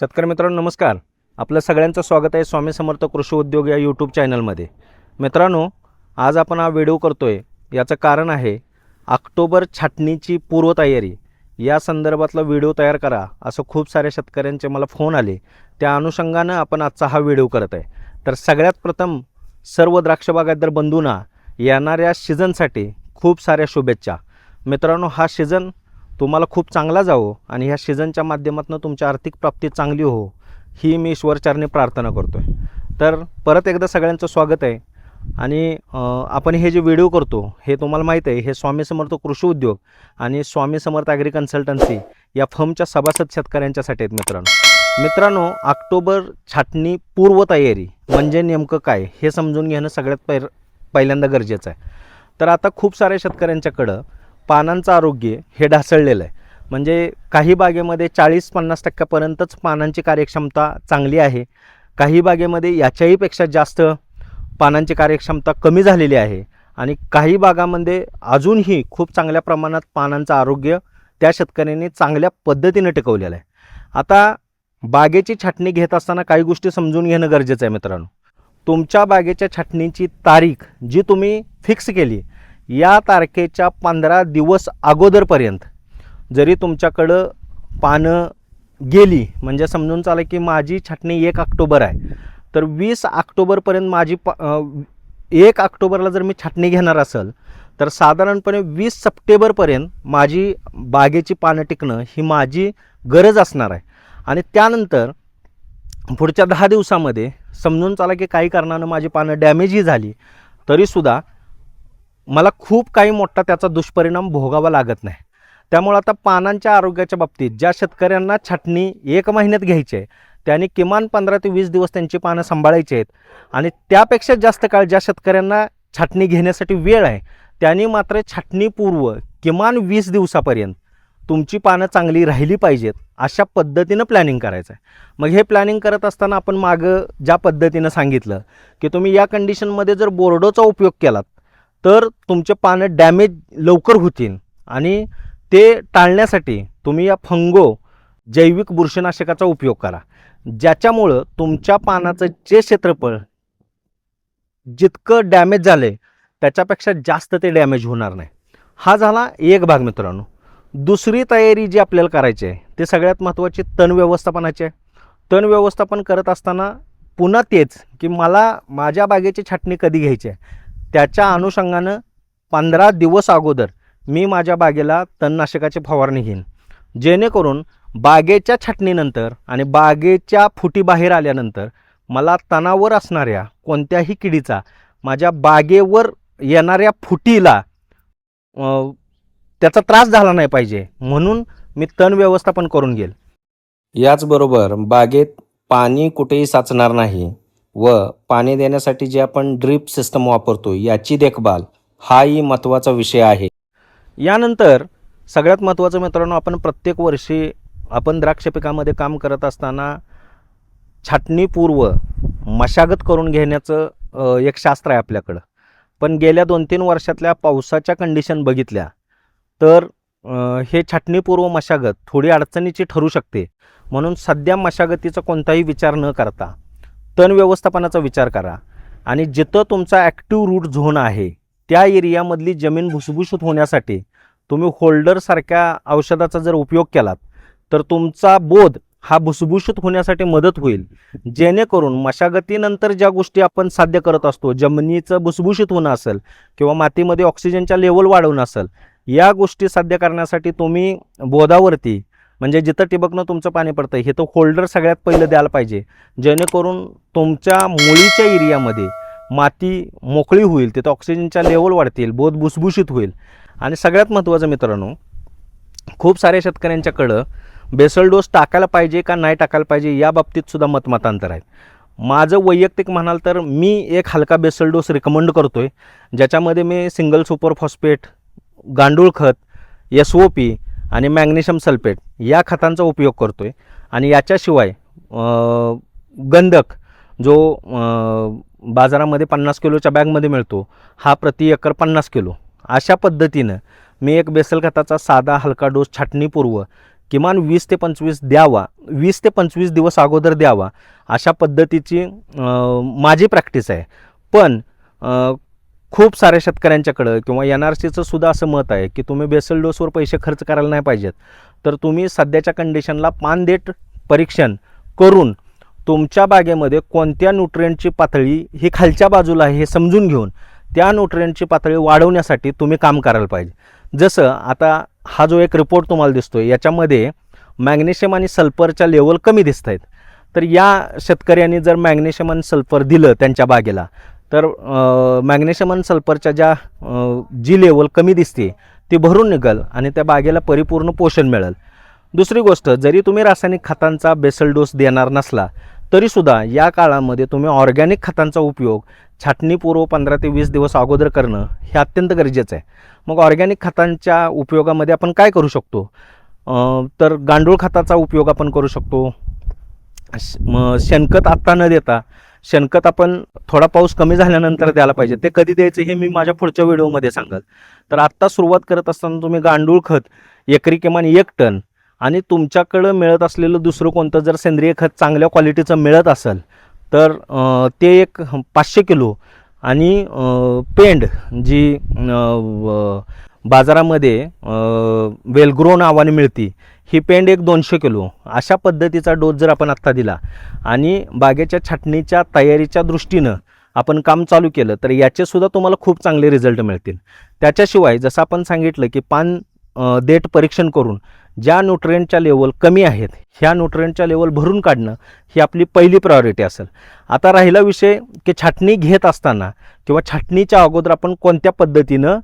शेतकरी मित्रांनो नमस्कार. आपलं सगळ्यांचं स्वागत आहे स्वामी समर्थ कृषी उद्योग या यूट्यूब चॅनलमध्ये मित्रांनो आज आपण हा व्हिडिओ करतो आहे याचं कारण आहे ऑक्टोबर छाटणीची पूर्वतयारी. या संदर्भातला व्हिडिओ तयार करा. असं खूप साऱ्या शेतकऱ्यांचे मला फोन आले. त्या अनुषंगानं आपण आजचा हा व्हिडिओ करत आहे. तर सगळ्यात प्रथम सर्व द्राक्ष बागायतदार बंधूंना येणाऱ्या सीझनसाठी खूप साऱ्या शुभेच्छा. मित्रांनो हा सीझन तुम्हाला खूप चांगला जावो आणि ह्या सीझनच्या माध्यमातून तुमची आर्थिक प्राप्ती चांगली हो ही मी ईश्वरचरणी प्रार्थना करतो आहे तर परत एकदा सगळ्यांचं स्वागत आहे. आणि आपण हे जे व्हिडिओ करतो हे तुम्हाला माहीत आहे हे स्वामी समर्थ कृषी उद्योग आणि स्वामी समर्थ ॲग्री कन्सल्टन्सी या फर्मच्या सभासद शेतकऱ्यांच्यासाठी आहेत मित्रांनो. मित्रांनो ऑक्टोबर छाटणी पूर्वतयारी म्हणजे नेमकं काय हे समजून घेणं सगळ्यात पहिर पहिल्यांदा गरजेचं आहे. तर आता खूप साऱ्या शेतकऱ्यांच्याकडं पानांचं आरोग्य हे ढासळलेलं आहे. म्हणजे काही बागेमध्ये चाळीस पन्नास टक्क्यापर्यंतच पानांची कार्यक्षमता चांगली आहे. काही बागेमध्ये याच्याही पेक्षा जास्त पानांची कार्यक्षमता कमी झालेली आहे. आणि काही भागामध्ये अजूनही खूप चांगल्या प्रमाणात पानांचं आरोग्य त्या शेतकऱ्यांनी चांगल्या पद्धतीने टिकवलेलं आहे. आता बागेची छाटणी घेत असताना काही गोष्टी समजून घेणं गरजेचं आहे मित्रांनो. तुमच्या बागेच्या छाटणीची तारीख जी तुम्ही फिक्स केली या तारखेच्या पंधरा दिवस अगोदरपर्यंत जरी तुमच्याकडं पानं गेली म्हणजे समजून चाला की माझी छाटणी एक ऑक्टोबर आहे तर वीस ऑक्टोबरपर्यंत माझी प एक ऑक्टोबरला जर मी छाटणी घेणार असेल तर साधारणपणे वीस सप्टेंबरपर्यंत माझी बागेची पानं टिकणं ही माझी गरज असणार आहे. आणि त्यानंतर पुढच्या दहा दिवसामध्ये समजून चाला की काही कारणानं माझी पानं डॅमेजही झाली तरीसुद्धा मला खूप काही मोठा त्याचा दुष्परिणाम भोगावा लागत नाही. त्यामुळे आता पानांच्या आरोग्याच्या बाबतीत ज्या शेतकऱ्यांना छाटणी एक महिन्यात घ्यायची आहे त्यांनी किमान पंधरा ते वीस दिवस त्यांची पानं सांभाळायची आहेत. आणि त्यापेक्षा जास्त काळ ज्या शेतकऱ्यांना छाटणी घेण्यासाठी वेळ आहे त्यांनी मात्र छाटणीपूर्व किमान वीस दिवसापर्यंत तुमची पानं चांगली राहिली पाहिजेत अशा पद्धतीनं प्लॅनिंग करायचं आहे. मग हे प्लॅनिंग करत असताना आपण मागं ज्या पद्धतीनं सांगितलं की तुम्ही या कंडिशनमध्ये जर बोर्डोचा उपयोग केलात तर तुमचे पानं डॅमेज लवकर होतील. आणि ते टाळण्यासाठी तुम्ही या फंगो जैविक बुरशीनाशकाचा उपयोग करा. ज्याच्यामुळं तुमच्या पानाचं जे क्षेत्रफळ जितकं डॅमेज झालं आहे त्याच्यापेक्षा जास्त ते डॅमेज होणार नाही. हा झाला एक भाग मित्रांनो. दुसरी तयारी जी आपल्याला करायची आहे ते सगळ्यात महत्त्वाची तण व्यवस्थापनाची आहे. तण व्यवस्थापन करत असताना पुन्हा तेच की मला माझ्या बागेची छाटणी कधी घ्यायची आहे? त्याच्या अनुषंगानं पंधरा दिवस अगोदर मी माझ्या बागेला तणनाशकाची फवारणी घेईन. जेणेकरून बागेच्या छाटणीनंतर आणि बागेच्या फुटी बाहेर आल्यानंतर मला तणावर असणाऱ्या कोणत्याही किडीचा माझ्या बागेवर येणाऱ्या फुटीला त्याचा त्रास झाला नाही पाहिजे म्हणून मी तण व्यवस्थापन करून घेईल. याचबरोबर बागेत पाणी कुठेही साचणार नाही. व पाणी देण्यासाठी जे आपण ड्रीप सिस्टम वापरतो याची देखभाल हाही महत्त्वाचा विषय आहे. यानंतर सगळ्यात महत्त्वाचं मित्रांनो आपण प्रत्येक वर्षी आपण द्राक्ष पिकामध्ये काम करत असताना छाटणीपूर्व मशागत करून घेण्याचं एक शास्त्र आहे आपल्याकडं. पण गेल्या दोन तीन वर्षातल्या पावसाच्या कंडिशन बघितल्या तर हे छाटणीपूर्व मशागत थोडी अडचणीची ठरू शकते. म्हणून सध्या मशागतीचा कोणताही विचार न करता तण व्यवस्थापनाचा विचार करा. आणि जिथं तुमचा ॲक्टिव्ह रूट झोन आहे त्या एरियामधली जमीन भुसभुशीत होण्यासाठी तुम्ही होल्डरसारख्या औषधाचा जर उपयोग केलात तर तुमचा बोध हा भुसभुशीत होण्यासाठी मदत होईल. जेणेकरून मशागतीनंतर ज्या गोष्टी आपण साध्य करत असतो जमिनीचं भुसभुशीत होणं असेल किंवा मातीमध्ये ऑक्सिजनच्या लेवल वाढवणं असेल या गोष्टी साध्य करण्यासाठी तुम्ही बोधावरती म्हणजे जिथं ठिबकनं तुमचं पाणी पडतं हे तो होल्डर सगळ्यात पहिलं द्यायला पाहिजे. जेणेकरून तुमच्या मुळीच्या एरियामध्ये माती मोकळी होईल तिथं ऑक्सिजनच्या लेवल वाढतील बोध भुसभुशीत होईल. आणि सगळ्यात महत्त्वाचं मित्रांनो खूप साऱ्या शेतकऱ्यांच्याकडं बेसल डोस टाकायला पाहिजे का नाही टाकायला पाहिजे या बाबतीत सुद्धा मतमतांतर आहेत माझं वैयक्तिक म्हणाल तर मी एक हलका बेसल डोस रिकमेंड करतो आहे ज्याच्यामध्ये मी सिंगल सुपर फॉस्फेट गांडूळ खत एस ओ पी आणि मॅग्नेशियम सल्फेट या खतांचा उपयोग करतो आहे आणि याच्याशिवाय गंधक जो बाजारामध्ये पन्नास किलोच्या बॅगमध्ये मिळतो हा प्रति एकर पन्नास किलो. अशा पद्धतीनं मी एक बेसल खताचा साधा हलका डोस छाटणीपूर्व किमान वीस ते पंचवीस द्यावा वीस ते पंचवीस दिवस अगोदर द्यावा अशा पद्धतीची माझी प्रॅक्टिस आहे. पण खूप साऱ्या शेतकऱ्यांच्याकडं किंवा एन आर सीचं सुद्धा असं मत आहे की तुम्ही बेसल डोसवर पैसे खर्च करायला नाही पाहिजेत. तर तुम्ही सध्याच्या कंडिशनला पान देट परीक्षण करून तुमच्या बागेमध्ये कोणत्या न्यूट्रियंटची पातळी ही खालच्या बाजूला आहे हे समजून घेऊन त्या न्यूट्रियंटची पातळी वाढवण्यासाठी तुम्ही काम करायला पाहिजे. जसं आता हा जो एक रिपोर्ट तुम्हाला दिसतो याच्यामध्ये मॅग्नेशियम आणि सल्फरच्या लेवल कमी दिसत आहेत तर या शेतकऱ्यांनी जर मॅग्नेशियम आणि सल्फर दिलं त्यांच्या बागेला तर मॅग्नेशियम आणि सल्फरच्या ज्या जी लेवल कमी दिसते ती भरून निघल आणि त्या बागेला परिपूर्ण पोषण मिळेल. दुसरी गोष्ट जरी तुम्ही रासायनिक खतांचा बेसल डोस देणार नसला तरीसुद्धा या काळामध्ये तुम्ही ऑर्गॅनिक खतांचा उपयोग छाटणीपूर्व पंधरा ते वीस दिवस अगोदर करणं हे अत्यंत गरजेचं आहे. मग ऑर्गॅनिक खतांच्या उपयोगामध्ये आपण काय करू शकतो? तर गांडूळ खताचा उपयोग आपण करू शकतो. श- म- शेणखत आत्ता न देता शेणखत आपण थोडा पाऊस कमी झाल्यानंतर द्यायला पाहिजे. ते कधी द्यायचं हे मी माझ्या पुढच्या व्हिडिओमध्ये सांगाल. तर आत्ता सुरुवात करत असताना तुम्ही गांडूळ खत एकरी किमान एक टन आणि तुमच्याकडं मिळत असलेलं दुसरं कोणतं जर सेंद्रिय खत चांगल्या क्वालिटीचं मिळत असेल तर ते एक पाचशे किलो आणि पेंड जी बाजारामध्ये वेलग्रो नावाने मिळती ही पेंड एक दोनशे किलो. अशा पद्धतीचा डोस जर आपण आत्ता दिला आणि बागेच्या छाटणीच्या तयारीच्या दृष्टीनं आपण काम चालू केलं तर याचेसुद्धा तुम्हाला खूप चांगले रिझल्ट मिळतील. त्याच्याशिवाय जसं आपण सांगितलं की पान देठ परीक्षण करून ज्या न्यूट्रिएंटच्या लेवल कमी आहेत ह्या न्यूट्रिएंटच्या लेवल भरून काढणं ही आपली पहिली प्रायोरिटी असेल. आता राहिला विषय की छाटणी घेत असताना किंवा छाटणीच्या अगोदर आपण कोणत्या पद्धतीनं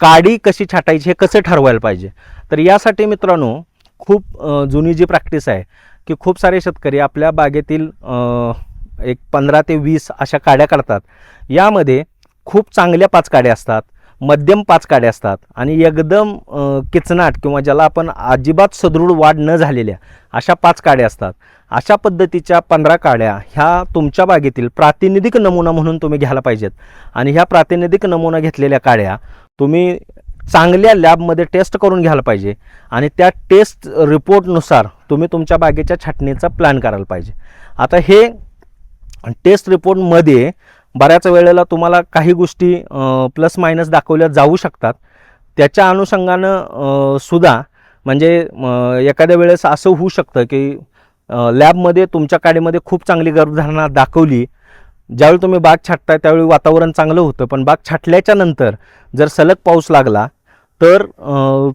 काडी कशी छाटायची हे कसं ठरवायला पाहिजे? तर यासाठी मित्रांनो खूप जुनी जी प्रॅक्टिस आहे की खूप सारे शेतकरी आपल्या बागेतील एक पंधरा ते वीस अशा काड्या काढतात. यामध्ये खूप चांगल्या पाच काड्या असतात मध्यम पाच काड्या असतात आणि एकदम किचनाट किंवा ज्याला आपण अजिबात सदृढ वाढ न झालेल्या अशा पाच काड्या असतात. अशा पद्धतीच्या पंधरा काड्या ह्या तुमच्या बागेतील प्रातिनिधिक नमुना म्हणून तुम्ही घ्यायला पाहिजेत. आणि ह्या प्रातिनिधिक नमुना घेतलेल्या काड्या तुम्ही चांगल्या लॅबमध्ये टेस्ट करून घ्यायला पाहिजे. आणि त्या टेस्ट रिपोर्टनुसार तुम्ही तुमच्या बागेच्या छाटणीचा प्लॅन करायला पाहिजे. आता हे टेस्ट रिपोर्टमध्ये बऱ्याच वेळेला तुम्हाला काही गोष्टी प्लस मायनस दाखवल्या जाऊ शकतात. त्याच्या अनुषंगानं सुद्धा म्हणजे एखाद्या वेळेस असं होऊ शकतं की लॅबमध्ये तुमच्या काडीमध्ये खूप चांगली गर्भधारणा दाखवली ज्यावेळी तुम्ही बाग छाटताय त्यावेळी वातावरण चांगलं होतं. पण बाग छाटल्याच्या नंतर जर सलग पाऊस लागला तर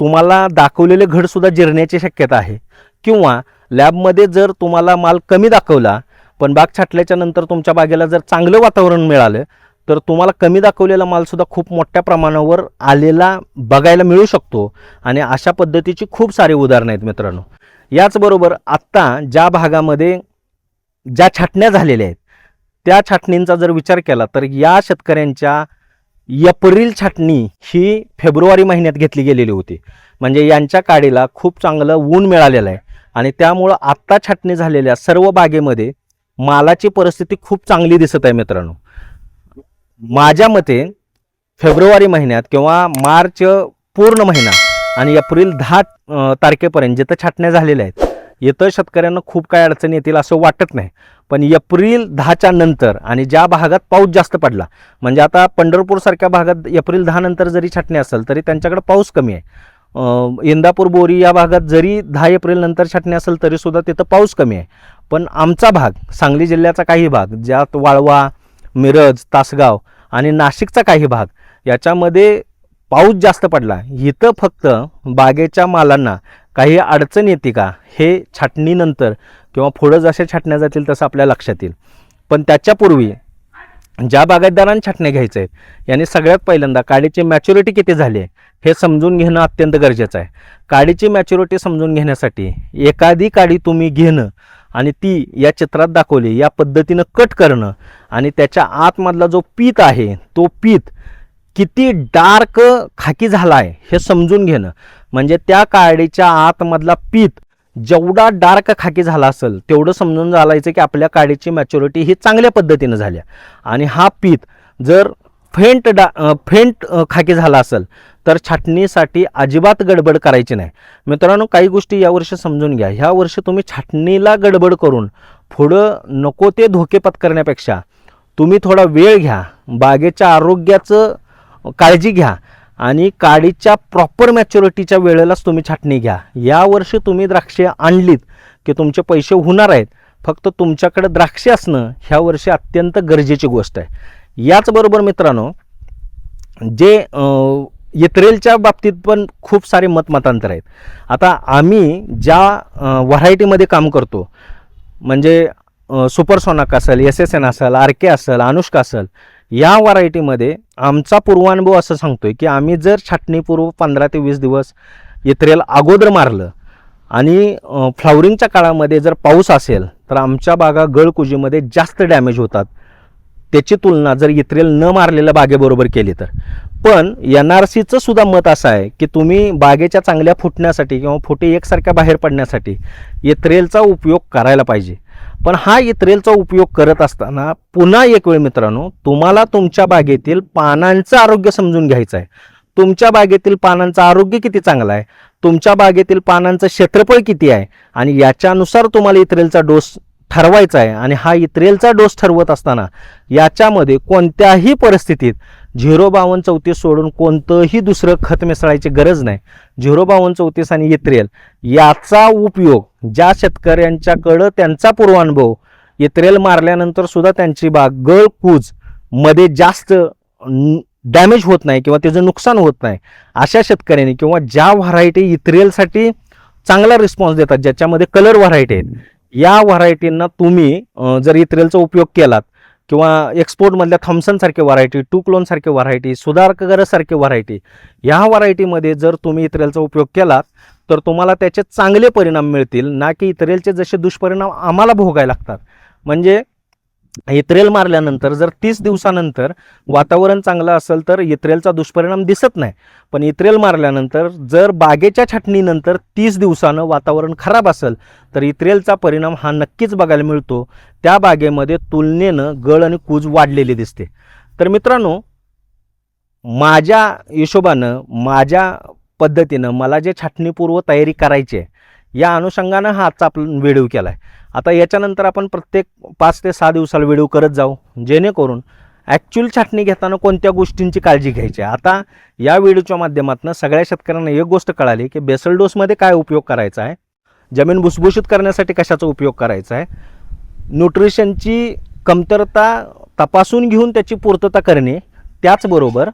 तुम्हाला दाखवलेले घडसुद्धा जिरण्याची शक्यता आहे. किंवा लॅबमध्ये जर तुम्हाला माल कमी दाखवला पण बाग छाटल्याच्या नंतर तुमच्या बागेला जर चांगलं वातावरण मिळालं तर तुम्हाला कमी दाखवलेला मालसुद्धा खूप मोठ्या प्रमाणावर आलेला बघायला मिळू शकतो. आणि अशा पद्धतीची खूप सारी उदाहरणं आहेत मित्रांनो. याचबरोबर आत्ता ज्या भागामध्ये ज्या छाटण्या झालेल्या आहेत त्या छाटणींचा जर विचार केला तर या शेतकऱ्यांच्या एप्रिल छाटणी ही फेब्रुवारी महिन्यात घेतली गेलेली होती. म्हणजे यांच्या काडीला खूप चांगलं ऊन मिळालेलं आहे. आणि त्यामुळं आत्ता छाटणी झालेल्या सर्व बागेमध्ये मालाची परिस्थिती खूप चांगली दिसत आहे मित्रांनो. माझ्या मते फेब्रुवारी महिन्यात किंवा मार्च पूर्ण महिना आणि एप्रिल दहा तारखेपर्यंत जिथं छाटण्या झालेल्या आहेत इथं शेतकऱ्यांना खूप काय अडचणी येतील असं वाटत नाही. पण एप्रिल दहाच्या नंतर आणि ज्या भागात पाऊस जास्त पडला म्हणजे आता पंढरपूरसारख्या भागात एप्रिल दहा नंतर जरी छाटणी असेल तरी त्यांच्याकडे पाऊस कमी आहे. इंदापूर बोरी या भागात जरी दहा एप्रिल नंतर छाटणी असेल तरीसुद्धा तिथं पाऊस कमी आहे. पण आमचा भाग सांगली जिल्ह्याचा काही भाग ज्यात वाळवा मिरज तासगाव आणि नाशिकचा काही भाग याच्यामध्ये पाऊस जास्त पडला. इथं फक्त बागेच्या मालांना काही अडचण येते का? हे छाटणीनंतर किंवा पुढं जसे छाटण्या जातील तसं आपल्या लक्षात येईल. पण त्याच्यापूर्वी ज्या बागायतदारांनी छाटण्या घ्यायचं आहेत यांनी सगळ्यात पहिल्यांदा काडीची मॅच्युरिटी किती झाली आहे हे समजून घेणं अत्यंत गरजेचं आहे. काडीची मॅच्युरिटी समजून घेण्यासाठी एखादी काडी तुम्ही घेणं आणि ती या चित्रात दाखवली या पद्धतीनं कट करणं आणि त्याच्या आतमधला जो पीत आहे तो पीत किती डार्क खाकी झाला आहे हे समजून घेणं. म्हणजे त्या काडीच्या आतमधला पीत जेवढा डार्क खाकी झाला असेल तेवढं समजून झालायचं की आपल्या काडीची मॅच्युरिटी ही चांगल्या पद्धतीनं झाली आहे. आणि हा पीत जर फेंट डा फेंट खाकी झाला असेल तर छाटणीसाठी अजिबात गडबड करायची नाही. मित्रांनो काही गोष्टी यावर्षी समजून घ्या. ह्या वर्षी तुम्ही छाटणीला गडबड करून पुढं नको ते धोके पत्करण्यापेक्षा तुम्ही थोडा वेळ घ्या. बागेच्या आरोग्याचं काळजी घ्या. आणि काडीच्या प्रॉपर मॅच्युरिटीच्या वेळेलाच तुम्ही छाटणी घ्या. यावर्षी तुम्ही द्राक्षे आणलीत की तुमचे पैसे होणार आहेत. फक्त तुमच्याकडे द्राक्षे असणं ह्या वर्षी अत्यंत गरजेची गोष्ट आहे. याचबरोबर मित्रांनो जे येत्रेलच्या बाबतीत पण खूप सारे मतमतांतर आहेत. आता आम्ही ज्या व्हरायटीमध्ये काम करतो म्हणजे सुपरसोनाक असेल एस एस एन असेल आर के असेल अनुष्का असेल या व्हरायटीमध्ये आमचा पूर्वानुभव असं सांगतोय की आम्ही जर छाटणीपूर्व पंधरा ते वीस दिवस इत्रेल अगोदर मारलं आणि फ्लावरिंगच्या काळामध्ये जर पाऊस असेल तर आमच्या बागा गळकुजीमध्ये जास्त डॅमेज होतात. त्याची तुलना जर इत्रेल न मारलेल्या बागेबरोबर केली तर. पण एन आर सीचं सुद्धा मत असं आहे की तुम्ही बागेच्या चांगल्या फुटण्यासाठी किंवा फुटे एकसारख्या बाहेर पडण्यासाठी इत्रेलचा उपयोग करायला पाहिजे. पण हा इत्रेलचा उपयोग करत असताना पुन्हा एक वेळ मित्रांनो तुम्हाला तुमच्या बागेतील पानांचं आरोग्य समजून घ्यायचं आहे. तुमच्या बागेतील पानांचं आरोग्य किती चांगलं आहे? तुमच्या बागेतील पानांचं क्षेत्रफळ किती आहे? आणि याच्यानुसार तुम्हाला इत्रेलचा डोस ठरवायचा आहे. आणि हा इत्रेलचा डोस ठरवत असताना याच्यामध्ये कोणत्याही परिस्थितीत झिरो बावन्न चौतीस सोडून कोणतंही दुसरं खत मिसळायची गरज नाही. झिरो बावन्न चौतीस आणि इत्रेल याचा उपयोग ज्या शेतकऱ्यांच्याकडं त्यांचा पूर्वानुभव येत्रेल मारल्यानंतर सुद्धा त्यांची बाग गळ कूजमध्ये जास्त डॅमेज होत नाही किंवा त्याचं नुकसान होत नाही अशा शेतकऱ्यांनी किंवा ज्या व्हरायटी इत्रेलसाठी चांगला रिस्पॉन्स देतात ज्याच्यामध्ये कलर व्हरायटी आहेत या व्हरायटींना तुम्ही जर इत्रेलचा उपयोग केलात किंवा एक्सपोर्टमधल्या थॉम्सनसारखे व्हरायटी टू क्लोनसारखे व्हरायटी सुधारकगरसारखे व्हरायटी ह्या व्हरायटीमध्ये जर तुम्ही इत्रेलचा उपयोग केलात तर तुम्हाला त्याचे चांगले परिणाम मिळतील ना की इत्रेलचे जसे दुष्परिणाम आम्हाला भोगायला लागतात. म्हणजे इत्रेल मारल्यानंतर जर तीस दिवसानंतर वातावरण चांगलं असेल तर इत्रेलचा दुष्परिणाम दिसत नाही. पण इत्रेल मारल्यानंतर जर बागेच्या छाटणीनंतर तीस दिवसानं वातावरण खराब असेल तर इत्रेलचा परिणाम हा नक्कीच बघायला मिळतो. त्या बागेमध्ये तुलनेनं गळ आणि कूज वाढलेली दिसते. तर मित्रांनो माझ्या हिशोबानं माझ्या पद्धतीनं मला जे छाटणीपूर्व तयारी करायची आहे या अनुषंगानं हा आजचा आपण व्हिडिओ केला आहे आता याच्यानंतर आपण प्रत्येक पाच ते सहा दिवसाला व्हिडिओ करत जाऊ जेणेकरून ॲक्च्युअल छाटणी घेताना कोणत्या गोष्टींची काळजी घ्यायची आहे. आता या व्हिडिओच्या माध्यमातून सगळ्या शेतकऱ्यांना एक गोष्ट कळाली की बेसल डोसमध्ये काय उपयोग करायचा आहे जमीन भुसभुशीत करण्यासाठी कशाचा उपयोग करायचा आहे न्यूट्रिशनची कमतरता तपासून घेऊन त्याची पूर्तता करणे त्याचबरोबर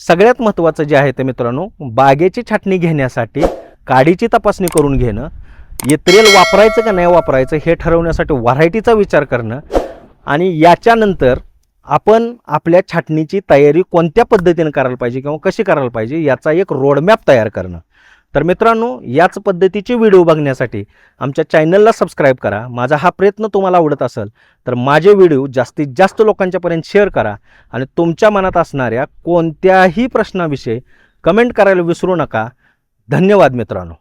सगळ्यात महत्त्वाचं जे आहे ते मित्रांनो बागेची छाटणी घेण्यासाठी काडीची तपासणी करून घेणं येत्रेल वापरायचं का नाही वापरायचं हे ठरवण्यासाठी व्हरायटीचा विचार करणं आणि याच्यानंतर आपण आपल्या छाटणीची तयारी कोणत्या पद्धतीने करायला पाहिजे किंवा कशी करायला पाहिजे याचा एक रोडमॅप तयार करणं. तर मित्रांनो याच पद्धतीचे व्हिडिओ बघण्यासाठी आमच्या चॅनलला सबस्क्राईब करा. माझा हा प्रयत्न तुम्हाला आवडत असेल तर माझे व्हिडिओ जास्तीत जास्त लोकांच्यापर्यंत शेअर करा आणि तुमच्या मनात असणाऱ्या कोणत्याही प्रश्नाविषयी कमेंट करायला विसरू नका. धन्यवाद मित्रांनो.